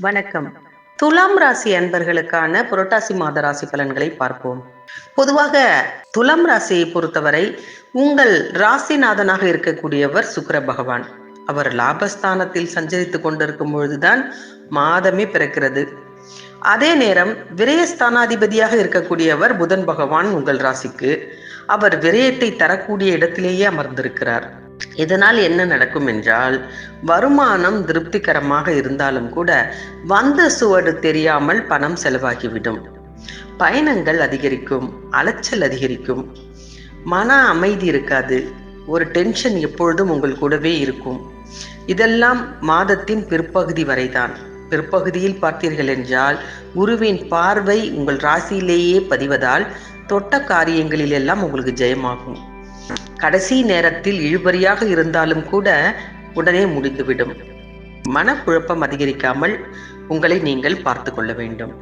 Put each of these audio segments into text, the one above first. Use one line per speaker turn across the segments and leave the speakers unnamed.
வணக்கம். துலாம் ராசி அன்பர்களுக்கான புரட்டாசி மாத ராசி பலன்களை பார்ப்போம். பொதுவாக துலாம் ராசியை பொறுத்தவரை உங்கள் ராசிநாதனாக இருக்கக்கூடியவர் சுக்கர பகவான். அவர் லாபஸ்தானத்தில் சஞ்சரித்துக் கொண்டிருக்கும் பொழுதுதான் மாதமே பிறக்கிறது. அதே நேரம் விரயஸ்தானாதிபதியாக இருக்கக்கூடியவர் புதன் பகவான் உங்கள் ராசிக்கு. அவர் விரயத்தை தரக்கூடிய இடத்திலேயே அமர்ந்திருக்கிறார். இதனால் என்ன நடக்கும் என்றால் வருமானம் திருப்திகரமாக இருந்தாலும் கூட வந்த சுவடு தெரியாமல் பணம் செலவாகிவிடும். பயணங்கள் அதிகரிக்கும் அலைச்சல் அதிகரிக்கும். மன அமைதி இருக்காது. ஒரு டென்ஷன் எப்பொழுதும் உங்கள் கூடவே இருக்கும். இதெல்லாம் மாதத்தின் பிற்பகுதி வரைதான். பிற்பகுதியில் பார்த்தீர்கள் என்றால் குருவின் பார்வை உங்கள் ராசியிலேயே பதிவதால் தொட்ட காரியங்களில் எல்லாம் உங்களுக்கு ஜெயமாகும். கடைசி நேரத்தில் இழுபறியாக இருந்தாலும் கூட உடனே முடிந்துவிடும். மனக்குழப்பம் அதிகரிக்காமல் உங்களை நீங்கள் பார்த்து கொள்ள வேண்டும்.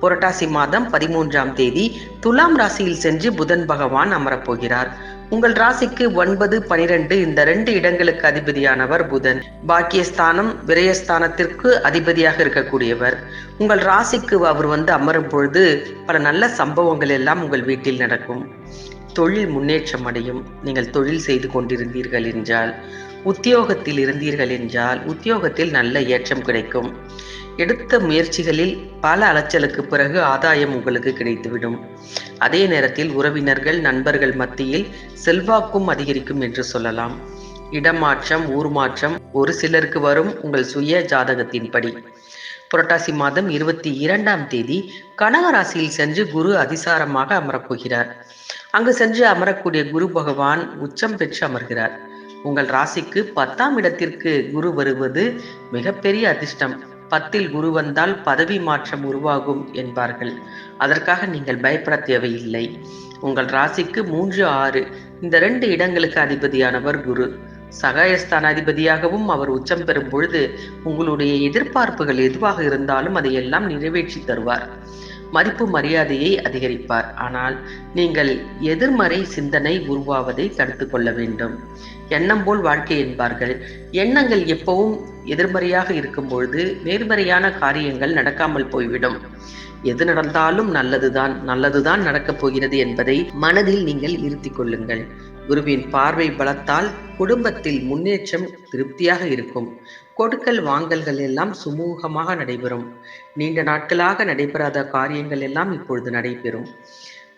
புரட்டாசி மாதம் பதிமூன்றாம் தேதி துலாம் ராசியில் சென்று புதன் பகவான் அமரப்போகிறார். உங்கள் ராசிக்கு ஒன்பது பனிரெண்டு இந்த ரெண்டு இடங்களுக்கு அதிபதியானவர் புதன். பாக்கியஸ்தானம் விரயஸ்தானத்திற்கு அதிபதியாக இருக்கக்கூடியவர். உங்கள் ராசிக்கு அவர் வந்து அமரும் பொழுது பல நல்ல சம்பவங்கள் எல்லாம் உங்கள் வீட்டில் நடக்கும். தொழில் முன்னேற்றம் அடையும். நீங்கள் தொழில் செய்து கொண்டிருந்தீர்கள் என்றால் உத்தியோகத்தில் இருந்தீர்கள் என்றால் உத்தியோகத்தில் நல்ல ஏற்றம் கிடைக்கும். எடுத்த முயற்சிகளில் பல அலைச்சலுக்கு பிறகு ஆதாயம் உங்களுக்கு கிடைத்துவிடும். அதே நேரத்தில் உறவினர்கள் நண்பர்கள் மத்தியில் செல்வாக்கும் அதிகரிக்கும் என்று சொல்லலாம். இடமாற்றம் ஊர் மாற்றம் ஒரு சிலருக்கு வரும் உங்கள் சுய ஜாதகத்தின்படி. புரட்டாசி மாதம் இருபத்தி இரண்டாம் தேதி கனகராசியில் சென்று குரு அதிசாரமாக அமரப்போகிறார் அங்கு சென்று அமரக்கூடிய குரு பகவான் உச்சம் பெற்று அமர்கிறார். உங்கள் ராசிக்கு பத்தாம் இடத்திற்கு குரு வருவது மிகப்பெரிய அதிர்ஷ்டம். பத்தில் குரு வந்தால் பதவி மாற்றம் உருவாகும் என்பார்கள். அதற்காக நீங்கள் பயப்பட தேவையில்லை. உங்கள் ராசிக்கு மூன்று ஆறு இந்த ரெண்டு இடங்களுக்கு அதிபதியானவர் குரு. சகாயஸ்தான அதிபதியாகவும் அவர் உச்சம் பெறும் பொழுது உங்களுடைய எதிர்பார்ப்புகள் எதுவாக இருந்தாலும் அதையெல்லாம் நிறைவேற்றி தருவார். மதிப்பு மரியாதையை அதிகரிப்பார். ஆனால் நீங்கள் எதிர்மறை சிந்தனை உருவாவதை தடுத்து கொள்ள வேண்டும். எண்ணம் போல் வாழ்க்கை என்பார்கள். எண்ணங்கள் எப்பவும் எதிர்மறையாக இருக்கும் பொழுது நேர்மறையான காரியங்கள் நடக்காமல் போய்விடும். எது நடந்தாலும் நல்லதுதான் நல்லதுதான் நடக்கப் போகிறது என்பதை மனதில் நீங்கள் இருத்திக் கொள்ளுங்கள். குருவின் பார்வை பலத்தால் குடும்பத்தில் முன்னேற்றம் திருப்தியாக இருக்கும். கொடுக்கல் வாங்கல்கள் எல்லாம் சுமூகமாக நடைபெறும். நீண்ட நாட்களாக நடைபெறாத காரியங்கள் எல்லாம் இப்பொழுது நடைபெறும்.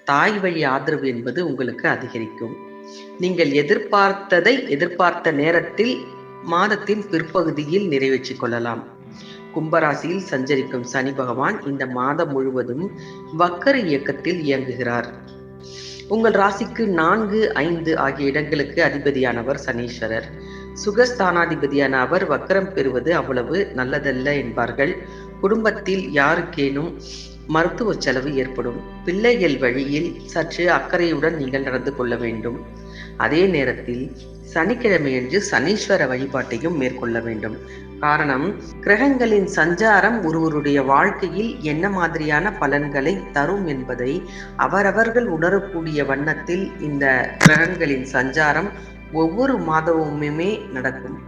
தாய் வழி ஆதரவு என்பது உங்களுக்கு அதிகரிக்கும். நீங்கள் எதிர்பார்த்ததை எதிர்பார்த்த நேரத்தில் மாதத்தின் பிற்பகுதியில் நிறைவேற்றிக் கொள்ளலாம். கும்பராசியில் சஞ்சரிக்கும் சனி பகவான் இந்த மாதம் முழுவதும் வக்கர இயக்கத்தில் இயங்குகிறார். உங்கள் ராசிக்கு நான்கு ஐந்து ஆகிய இடங்களுக்கு அதிபதியானவர் சனீஸ்வரர். சுகஸ்தானாதிபதியான அவர் வக்கரம் பெறுவது அவ்வளவு நல்லதல்ல என்பார்கள். குடும்பத்தில் யாருக்கேனும் மருத்துவ செலவு ஏற்படும். பிள்ளைகள் வழியில் சற்று அக்கறையுடன் நீங்கள் நடந்து கொள்ள வேண்டும். அதே நேரத்தில் சனிக்கிழமையன்று சனீஸ்வர வழிபாட்டையும் மேற்கொள்ள வேண்டும். காரணம் கிரகங்களின் சஞ்சாரம் ஒருவருடைய வாழ்க்கையில் என்ன மாதிரியான பலன்களை தரும் என்பதை அவரவர்கள் உணரக்கூடிய வண்ணத்தில் இந்த கிரகங்களின் சஞ்சாரம் ஒவ்வொரு மாதமுமே நடக்கும்.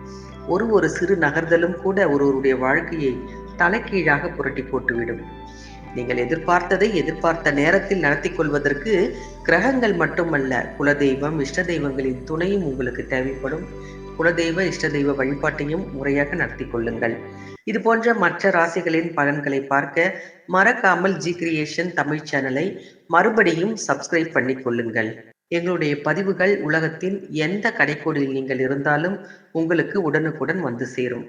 ஒரு ஒரு சிறு நகர்தலும் கூட ஒருவருடைய வாழ்க்கையை தலைக்கீழாக புரட்டி போட்டுவிடும். நீங்கள் எதிர்பார்த்ததை எதிர்பார்த்த நேரத்தில் நடத்தி கொள்வதற்கு கிரகங்கள் மட்டுமல்ல குலதெய்வம் இஷ்ட தெய்வங்களின் துணையும் உங்களுக்கு தேவைப்படும். குலதெய்வ இஷ்ட தெய்வ வழிபாட்டையும் முறையாக நடத்தி கொள்ளுங்கள். இது போன்ற மற்ற ராசிகளின் பலன்களை பார்க்க மறக்காமல் ஜி கிரியேஷன் தமிழ் சேனலை மறுபடியும் சப்ஸ்கிரைப் பண்ணி கொள்ளுங்கள். எங்களுடைய பதிவுகள் உலகத்தின் எந்த கடைக்கோடியில் நீங்கள் இருந்தாலும் உங்களுக்கு உடனுக்குடன் வந்து சேரும்.